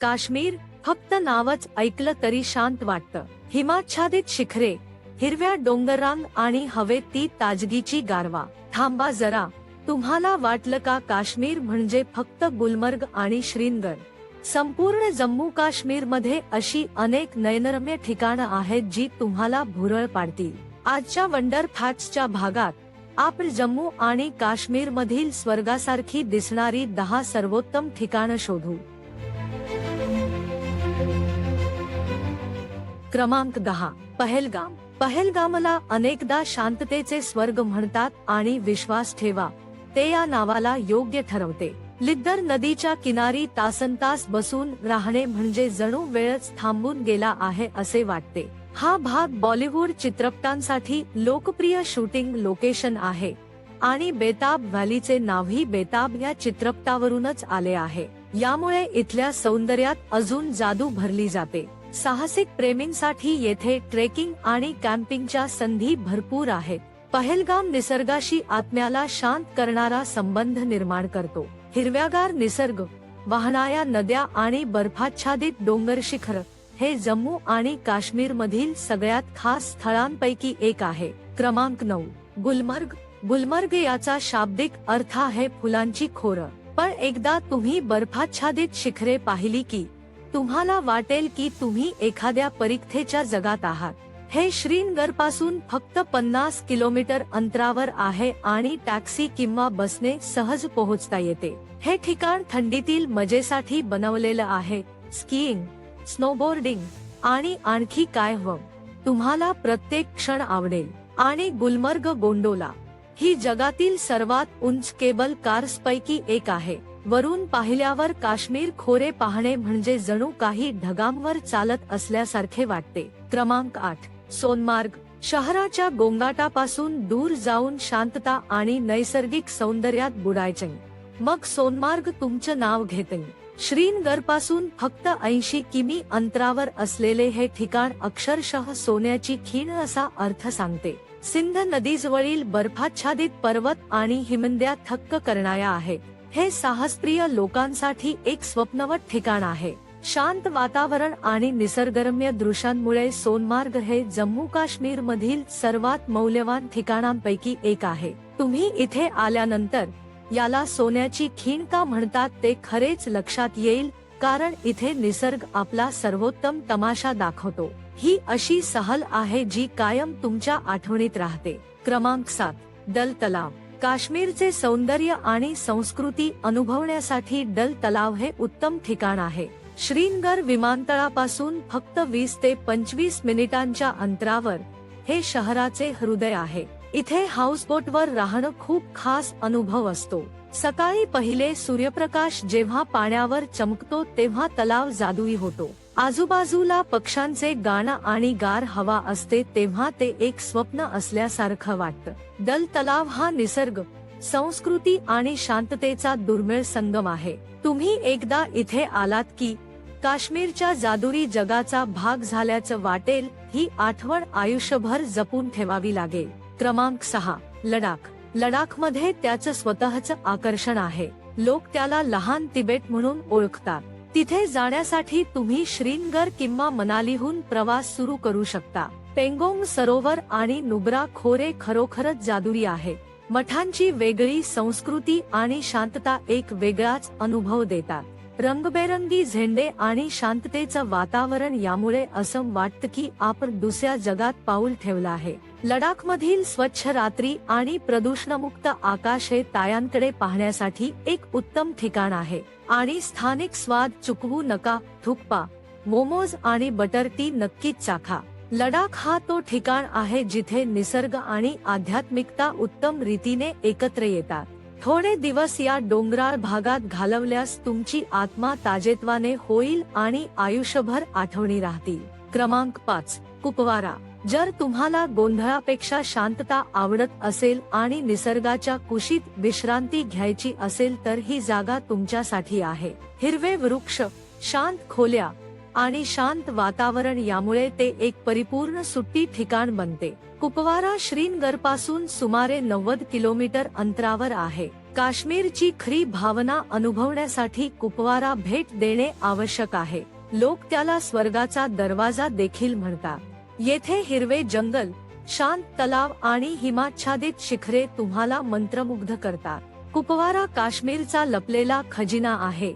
काश्मीर फक्त नावच ऐकलं तरी शांत वाटतं. हिमाच्छादित शिखरे हिरव्या डोंगरांग आणि हवे ती ताजगीची गारवा. थांबा जरा तुम्हाला वाटलं का काश्मीर म्हणजे फक्त गुलमर्ग आणि श्रीनगर? संपूर्ण जम्मू काश्मीरमध्ये अशी अनेक नयनरम्य ठिकाणं आहेत जी तुम्हाला भुरळ पाडतील. आजच्या वंडर फॅक्ट्सच्या भागात आपण जम्मू आणि काश्मीर मधील स्वर्गासारखी दिसणारी दहा सर्वोत्तम ठिकाणं शोधू. क्रमांक दहा पहलगाम. पहलगामला अनेकदा शांततेचे स्वर्ग म्हणतात आणि विश्वास ठेवा. ते या नावाला योग्य ठरवते. लिद्दर नदीच्या किनारी तासनतास बसून राहणे म्हणजे जणू वेळच थांबून गेला आहे असे वाटते. हा भाग बॉलिवूड चित्रपटांसाठी लोकप्रिय शूटिंग लोकेशन आहे. आणि बेताब व्हॅलीचे नावही बेताब या चित्रपटावरूनच आले आहे. यामुळे इथल्या सौंदर्यात अजून जादू भरली जाते. साहसिक प्रेमींसाठी येथे ट्रेकिंग आणि कॅम्पिंगच्या संधी भरपूर आहेत. पहलगाम निसर्गाशी आत्म्याला शांत करणारा संबंध निर्माण करतो. हिरव्यागार निसर्ग वाहनाया नद्या आणि बर्फाच्छादित डोंगर शिखर हे जम्मू आणि काश्मीर मधील सगळ्यात खास स्थळांपैकी एक आहे. क्रमांक नऊ. गुलमर्ग. गुलमर्ग याचा शाब्दिक अर्थ आहे फुलांची खोर. पण एकदा तुम्ही बर्फाच्छादित शिखरे पाहिली की तुम्हाला वाटेल की तुम्ही एखाद्या परीक्षेच्या जगात आहात. हे श्रीनगरपासून फक्त पन्नास किलोमीटर अंतरावर आहे आणि टॅक्सी किंवा बसने सहज पोहोचता येते. हे ठिकाण थंडीतील मजेसाठी बनवलेलं आहे. स्कीइंग स्नोबोर्डिंग आणि आणखी काय हवं? तुम्हाला प्रत्येक क्षण आवडेल. आणि गुलमर्ग गोंडोला ही जगातील सर्वात उंच केबल कार्स पैकी एक आहे. वरून पाहिल्यावर काश्मीर खोरे पाहणे म्हणजे जणू काही ढगांवर चालत असल्यासारखे वाटते. क्रमांक आठ. सोनमार्ग. शहराच्या गोंगाटापासून दूर जाऊन शांतता आणि नैसर्गिक सौंदर्यात बुडायचे मग सोनमार्ग तुमचं नाव घेते श्रीनगरपासून फक्त ऐंशी किमी अंतरावर असलेले हे ठिकाण अक्षरशः सोन्याची खीण असा अर्थ सांगते. सिंध नदीजवळील बर्फाच्छादित पर्वत आणि हिमंद्या थक्क करणाऱ्या आहे हे साहसप्रिय लोकांसाठी एक स्वप्नवत ठिकाण आहे. शांत वातावरण आणि निसर्गरम्य दृश्यांमुळे सोनमार्ग हे जम्मू काश्मीर मधील सर्वात मौल्यवान ठिकाणांपैकी एक आहे. तुम्ही इथे आल्यानंतर याला सोन्याची खीण का म्हणतात ते खरेच लक्षात येईल कारण इथे निसर्ग आपला सर्वोत्तम तमाशा दाखवतो. ही अशी सहल आहे जी कायम तुमच्या आठवणीत राहते. क्रमांक सात दल तलाव काश्मीरचे सौंदर्य आणि संस्कृती अनुभवण्यासाठी डल तलाव हे उत्तम ठिकाण आहे. श्रीनगर विमानतळापासून फक्त वीस ते पंचवीस मिनिटांच्या अंतरावर हे शहराचे हृदय आहे. इथे हाऊसबोटवर राहणं खूप खास अनुभव असतो. सकाळी पहिले सूर्यप्रकाश जेव्हा पाण्यावर चमकतो तेव्हा तलाव जादुई होतो. आजूबाजूला पक्ष्यांचे गाणं आणि गार हवा असते तेव्हा ते एक स्वप्न असल्यासारखं वाटतं. दल तलाव हा निसर्ग संस्कृती आणि शांततेचा दुर्मिळ संगम आहे. तुम्ही एकदा इथे आलात की काश्मीरच्या जादुरी जगाचा भाग झाल्याचं वाटेल ही आठवण आयुष्यभर जपून ठेवावी लागेल. क्रमांक सहा लडाख. लडाखमध्ये त्याचं स्वतःच आकर्षण आहे. लोक त्याला लहान तिबेट म्हणून ओळखतात. तिथे जाण्यासाठी तुम्ही श्रीनगर किंवा मनालीहून प्रवास सुरू करू शकता. पेंगोंग सरोवर आणि नुब्रा खोरे खरोखरच जादुरी आहे. मठांची वेगळी संस्कृती आणि शांतता एक वेगळाच अनुभव देतात. रंगबेरंगी झेंडे आणि शांततेचं वातावरण यामुळे असं वाटतं की आपण दुसऱ्या जगात पाऊल ठेवलं आहे. लडाख मधील स्वच्छ रात्री आणि प्रदूषणमुक्त आकाश हे तायांकडे पाहण्यासाठी एक उत्तम ठिकाण आहे. आणि स्थानिक स्वाद चुकवू नका थुकपा मोमोज आणि बटर टी नक्कीच चाखा. लडाख हा तो ठिकाण आहे जिथे निसर्ग आणि आध्यात्मिकता उत्तम रीतीने एकत्र येतात. थोडे दिवस या डोंगराळ भागात घालवल्यास तुमची आत्मा ताजेत्वाने होईल आणि आयुष्यभर आठवणी राहतील. क्रमांक पाच कुपवारा. जर तुम्हाला गोंधळापेक्षा शांतता आवडत असेल आणि निसर्गाच्या कुशीत विश्रांती घ्यायची असेल तर ही जागा तुमच्यासाठी आहे. हिरवे वृक्ष शांत खोल्या आणि शांत वातावरण यामुळे ते एक परिपूर्ण सुट्टी ठिकाण बनते. कुपवारा श्रीनगरपासून सुमारे नव्वद किलोमीटर अंतरावर आहे. काश्मीरची खरी भावना अनुभवण्यासाठी कुपवारा भेट देणे आवश्यक आहे. लोक त्याला स्वर्गाचा दरवाजा देखील म्हणतात. येथे हिरवे जंगल शांत तलाव आणि हिमाच्छादित शिखरे तुम्हाला मंत्रमुग्ध करतात. कुपवारा काश्मीरचा लपलेला खजिना आहे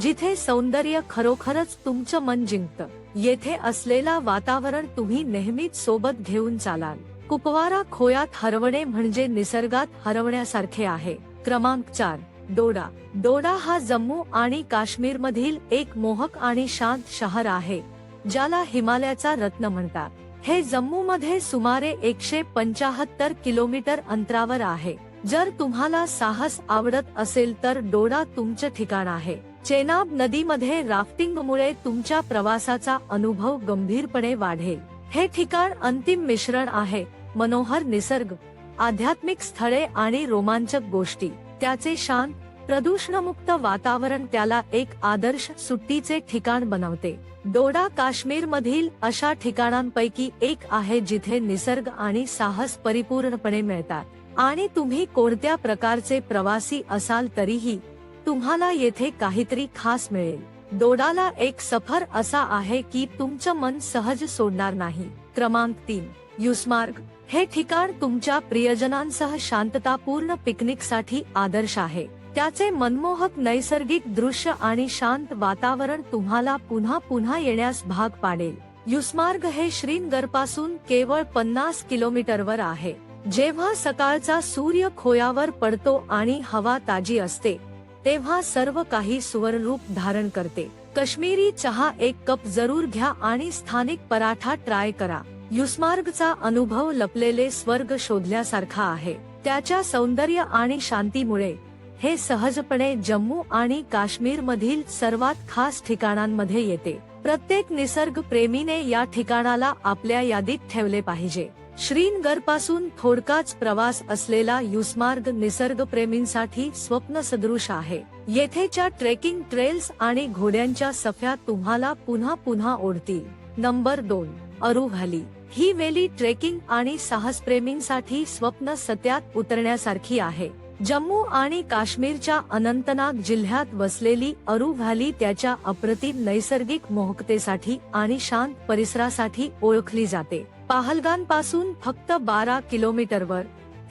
जिथे सौंदर्य खरोखरच तुमचं मन जिंकतं. येथे असलेला वातावरण तुम्ही नेहमीच सोबत घेऊन चालाल. कुपवारा खोयात हरवणे म्हणजे निसर्गात हरवण्यासारखे आहे. क्रमांक चार डोडा. डोडा हा जम्मू आणि काश्मीर मधील एक मोहक आणि शांत शहर आहे ज्याला हिमालयाचा रत्न म्हणतात. हे जम्मू मध्ये सुमारे एकशे पंचाहत्तर किलोमीटर अंतरावर आहे. जर तुम्हाला साहस आवडत असेल तर डोडा तुमचं ठिकाण आहे. चेनाब नदीमध्ये राफ्टिंगमुळे तुमच्या प्रवासाचा अनुभव गंभीरपणे वाढेल. हे ठिकाण अंतिम मिश्रण आहे मनोहर निसर्ग आध्यात्मिक स्थळे आणि रोमांचक गोष्टी. त्याचे शांत प्रदूषणमुक्त वातावरण त्याला एक आदर्श सुट्टीचे ठिकाण बनवते. डोडा काश्मीर मधील अशा ठिकाणांपैकी एक आहे जिथे निसर्ग आणि साहस परिपूर्णपणे मिळतात. आणि तुम्ही कोणत्या प्रकारचे प्रवासी असाल तरीही तुम्हाला येथे काहीतरी खास मिळेल. दोडाला एक सफर असा आहे की तुमचं मन सहज सोडणार नाही. क्रमांक तीन. युस्मार्ग. हे ठिकाण तुमच्या प्रियजनांसह शांततापूर्ण पिकनिकसाठी आदर्श आहे. त्याचे मनमोहक नैसर्गिक दृश्य आणि शांत वातावरण तुम्हाला पुन्हा पुन्हा येण्यास भाग पाडेल. युस्मार्ग हे श्रीनगरपासून केवळ पन्नास किलोमीटरवर आहे. जेव्हा सकाळचा सूर्य खोयावर पडतो आणि हवा ताजी असते तेव्हा सर्व काही सुवर्णरूप धारण करते. काश्मीरी चहा एक कप जरूर घ्या आणि स्थानिक पराठा ट्राय करा. युस्मार्गचा अनुभव लपलेले स्वर्ग शोधल्यासारखा आहे. त्याच्या सौंदर्य आणि शांतीमुळे हे सहजपणे जम्मू आणि काश्मीर मधील सर्वात खास ठिकाणांमध्ये येते. प्रत्येक निसर्ग प्रेमीने या ठिकाणाला आपल्या यादीत ठेवले पाहिजे. श्रीनगरपासून थोडकाच प्रवास असलेला युस्मार्ग निसर्ग प्रेमींसाठी स्वप्न सदृश आहे. येथेच्या ट्रेकिंग ट्रेल्स आणि घोड्यांच्या सफ्या तुम्हाला पुन्हा पुन्हा ओढतील. नंबर दोन अरू व्हॅली ही वेली ट्रेकिंग आणि साहसप्रेमींसाठी स्वप्न सत्यात उतरण्यासारखी आहे. जम्मू आणि काश्मीरच्या अनंतनाग जिल्ह्यात वसलेली अरू व्हॅली त्याच्या अप्रतिम नैसर्गिक मोहकतेसाठी आणि शांत परिसरासाठी ओळखली जाते. पाहलगांपासून फक्त बारा किलोमीटरवर.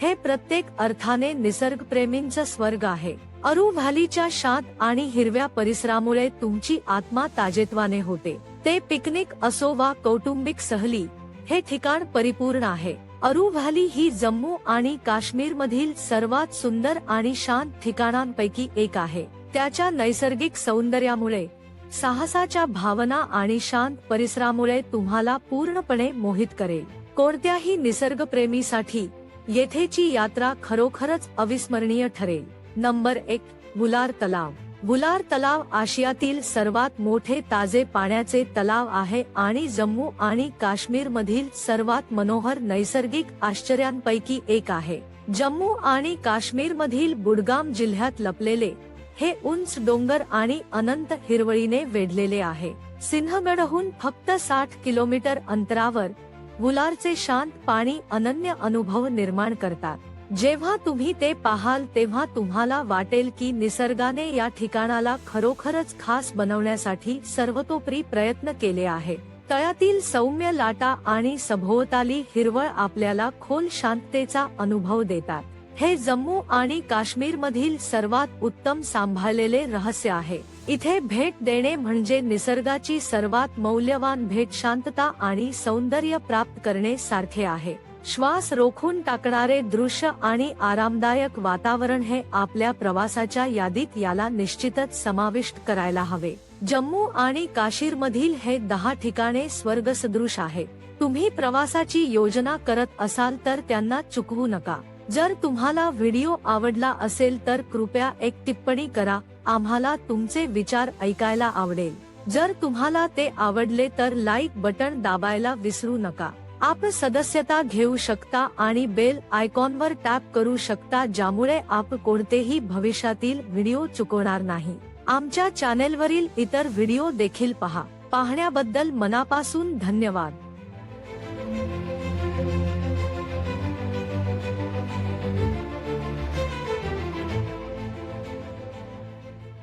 हे प्रत्येक अर्थाने निसर्गप्रेमींचं स्वर्ग आहे. अरू व्हॅलीच्या शांत आणि हिरव्या परिसरामुळे तुमची आत्मा ताजेत्वाने होते. ते पिकनिक असो वा कौटुंबिक सहली हे ठिकाण परिपूर्ण आहे. अरू व्हॅली ही जम्मू आणि काश्मीर मधील सर्वात सुंदर आणि शांत ठिकाणांपैकी एक आहे. त्याच्या नैसर्गिक सौंदर्यामुळे साहसाच्या भावना आणि शांत परिसरामुळे तुम्हाला पूर्णपणे मोहित करेल. कोणत्याही निसर्गप्रेमीसाठी येथेची यात्रा खरोखरच अविस्मरणीय ठरेल. नंबर एक बुलार तलाव. बुलार तलाव आशियातील सर्वात मोठे ताजे पाण्याचे तलाव आहे आणि जम्मू आणि काश्मीर मधील सर्वात मनोहर नैसर्गिक आश्चर्यांपैकी एक आहे. जम्मू आणि काश्मीर मधील बुडगाम जिल्ह्यात लपलेले हे उंच डोंगर आणि अनंत हिरवळीने वेढलेले आहे. सिंहगडहून फक्त साठ किलोमीटर अंतरावर गुलारचे शांत पाणी अनन्य अनुभव निर्माण करतात. जेव्हा तुम्ही ते पाहाल तेव्हा तुम्हाला वाटेल की निसर्गाने या ठिकाणाला खरोखरच खास बनवण्यासाठी सर्वतोपरी प्रयत्न केले आहे. तळ्यातील सौम्य लाटा आणि सभोवताली हिरवळ आपल्याला खोल शांततेचा अनुभव देतात. हे जम्मू आणि काश्मीर मधील सर्वात उत्तम सांभाळलेले रहस्य आहे. इथे भेट देणे म्हणजे निसर्गाची सर्वात मौल्यवान भेट शांतता आणि सौंदर्य प्राप्त करणे सारखे आहे. श्वास रोखून टाकणारे दृश्य आणि आरामदायक वातावरण हे आपल्या प्रवासाच्या यादीत याला निश्चितच समाविष्ट करायला हवे. जम्मू आणि काश्मीर मधील हे दहा ठिकाणे स्वर्ग सदृश आहे. तुम्ही प्रवासाची योजना करत असाल तर त्यांना चुकवू नका. जर तुम्हाला व्हिडिओ आवडला असेल तर कृपया एक टिप्पणी करा आम्हाला तुमचे विचार ऐकायला आवडेल. जर तुम्हाला ते आवडले तर लाईक बटन दाबायला विसरू नका. आपण सदस्यता घेऊ शकता आणि बेल आयकॉनवर टॅप करू शकता ज्यामुळे आप कोणतेही भविष्यातील व्हिडिओ चुकवणार नाही. आमच्या चॅनेलवरील इतर व्हिडिओ देखील पहा. पाहण्याबद्दल मनापासून धन्यवाद.